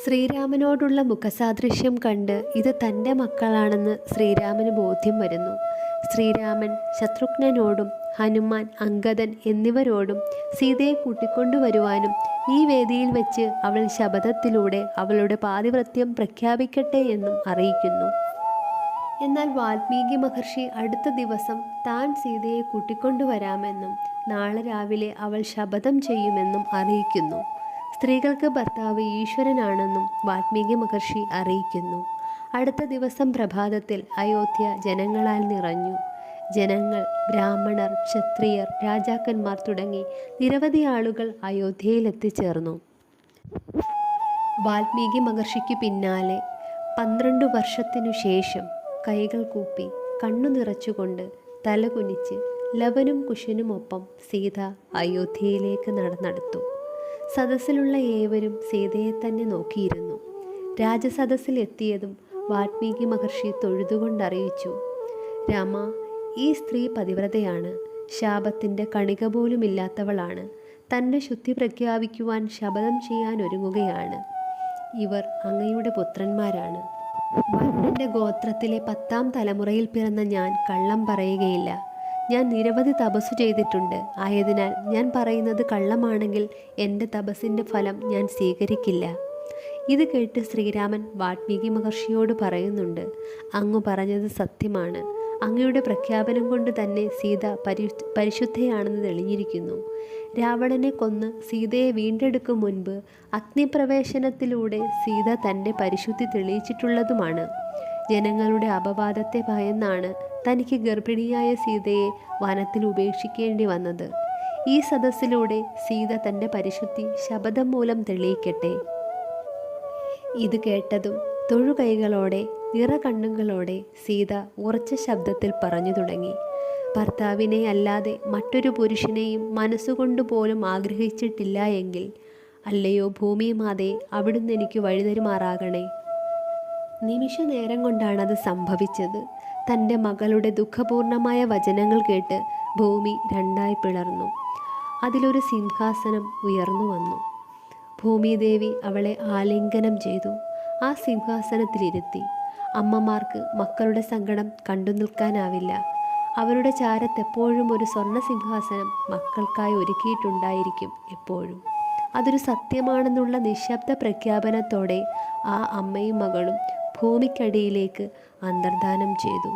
ശ്രീരാമനോടുള്ള മുഖസാദൃശ്യം കണ്ട് ഇത് തന്റെ മക്കളാണെന്ന് ശ്രീരാമന് ബോധ്യം വരുന്നു. ശ്രീരാമൻ ശത്രുഘ്നനോടും ഹനുമാൻ അങ്കദൻ എന്നിവരോടും സീതയെ കൂട്ടിക്കൊണ്ടുവരുവാനും ഈ വേദിയിൽ വെച്ച് അവൾ ശബദത്തിലൂടെ അവളുടെ പാതിവൃത്യം പ്രഖ്യാപിക്കട്ടെ എന്നും അറിയിക്കുന്നു. എന്നാൽ വാൽമീകി മഹർഷി അടുത്ത ദിവസം താൻ സീതയെ കൂട്ടിക്കൊണ്ടുവരാമെന്നും നാളെ രാവിലെ അവൾ ശപഥം ചെയ്യുമെന്നും അറിയിക്കുന്നു. സ്ത്രീകൾക്ക് ഭർത്താവ് ഈശ്വരനാണെന്നും വാത്മീകി മഹർഷി അറിയിക്കുന്നു. അടുത്ത ദിവസം പ്രഭാതത്തിൽ അയോധ്യ ജനങ്ങളാൽ നിറഞ്ഞു. ജനങ്ങൾ ബ്രാഹ്മണർ ക്ഷത്രിയർ രാജാക്കന്മാർ തുടങ്ങി നിരവധി ആളുകൾ അയോധ്യയിൽ എത്തിച്ചേർന്നു വാൽമീകി മഹർഷിക്ക് പിന്നാലെ പന്ത്രണ്ട് വർഷത്തിനു ശേഷം കൈകൾ കൂപ്പി കണ്ണു നിറച്ചുകൊണ്ട് തലകുനിച്ച് ലവനും കുശനുമൊപ്പം സീത അയോധ്യയിലേക്ക് നടന്നെടുത്തു സദസ്സിലുള്ള ഏവരും സീതയെ തന്നെ നോക്കിയിരുന്നു. രാജസദസ്സിൽ എത്തിയതും വാൽമീകി മഹർഷി തൊഴുതുകൊണ്ടറിയിച്ചു. രാമ ഈ സ്ത്രീ പതിവ്രതയാണ്. ശാപത്തിന്റെ കണിക പോലുമില്ലാത്തവളാണ് തന്റെ ശുദ്ധി പ്രഖ്യാപിക്കുവാൻ ശപഥം ചെയ്യാൻ ഒരുങ്ങുകയാണ്. ഇവർ അങ്ങയുടെ പുത്രന്മാരാണ്. വർണന്റെ ഗോത്രത്തിലെ പത്താം തലമുറയിൽ പിറന്ന ഞാൻ കള്ളം പറയുകയില്ല. ഞാൻ നിരവധി തപസ് ചെയ്തിട്ടുണ്ട്. ആയതിനാൽ ഞാൻ പറയുന്നത് കള്ളമാണെങ്കിൽ എന്റെ തപസ്സിന്റെ ഫലം ഞാൻ സ്വീകരിക്കില്ല. ഇത് കേട്ട് ശ്രീരാമൻ വാത്മീകി മഹർഷിയോട് പറയുന്നുണ്ട്. അങ്ങ് പറഞ്ഞത് സത്യമാണ്. അങ്ങയുടെ പ്രഖ്യാപനം കൊണ്ട് തന്നെ സീത പരി പരിശുദ്ധയാണെന്ന് തെളിഞ്ഞിരിക്കുന്നു. രാവണനെ കൊന്ന് സീതയെ വീണ്ടെടുക്കും മുൻപ് അഗ്നിപ്രവേശനത്തിലൂടെ സീത തന്റെ പരിശുദ്ധി തെളിയിച്ചിട്ടുള്ളതുമാണ്. ജനങ്ങളുടെ അപവാദത്തെ ഭയന്നാണ് തനിക്ക് ഗർഭിണിയായ സീതയെ വനത്തിൽ ഉപേക്ഷിക്കേണ്ടി വന്നത്. ഈ സദസ്സിലൂടെ സീത തന്റെ പരിശുദ്ധി ശബദം മൂലം തെളിയിക്കട്ടെ. ഇത് കേട്ടതും തൊഴുകൈകളോടെ നിറകണ്ണുകളോടെ സീത ഉറച്ച ശബ്ദത്തിൽ പറഞ്ഞു തുടങ്ങി. ഭർത്താവിനെ അല്ലാതെ മറ്റൊരു പുരുഷനെയും മനസ്സുകൊണ്ട് പോലും ആഗ്രഹിച്ചിട്ടില്ല എങ്കിൽ അല്ലയോ ഭൂമിയുമാതെ അവിടുന്ന് എനിക്ക് വഴിതരുമാറാകണേ നിമിഷ നേരം കൊണ്ടാണത് സംഭവിച്ചത്. തന്റെ മകളുടെ ദുഃഖപൂർണമായ വചനങ്ങൾ കേട്ട് ഭൂമി രണ്ടായി പിളർന്നു. അതിലൊരു സിംഹാസനം ഉയർന്നു വന്നു. ഭൂമിദേവി അവളെ ആലിംഗനം ചെയ്തു. ആ സിംഹാസനത്തിലിരുത്തി. അമ്മമാർക്ക് മക്കളുടെ സങ്കടം കണ്ടു നിൽക്കാനാവില്ല. അവരുടെ ചാരത്തെപ്പോഴും ഒരു സ്വർണ സിംഹാസനം മക്കൾക്കായി ഒരുക്കിയിട്ടുണ്ടായിരിക്കും എപ്പോഴും. അതൊരു സത്യമാണെന്നുള്ള നിശബ്ദ പ്രഖ്യാപനത്തോടെ ആ അമ്മയും മകളും ഭൂമിക്കടിയിലേക്ക് അന്തർധാനം ചെയ്തു.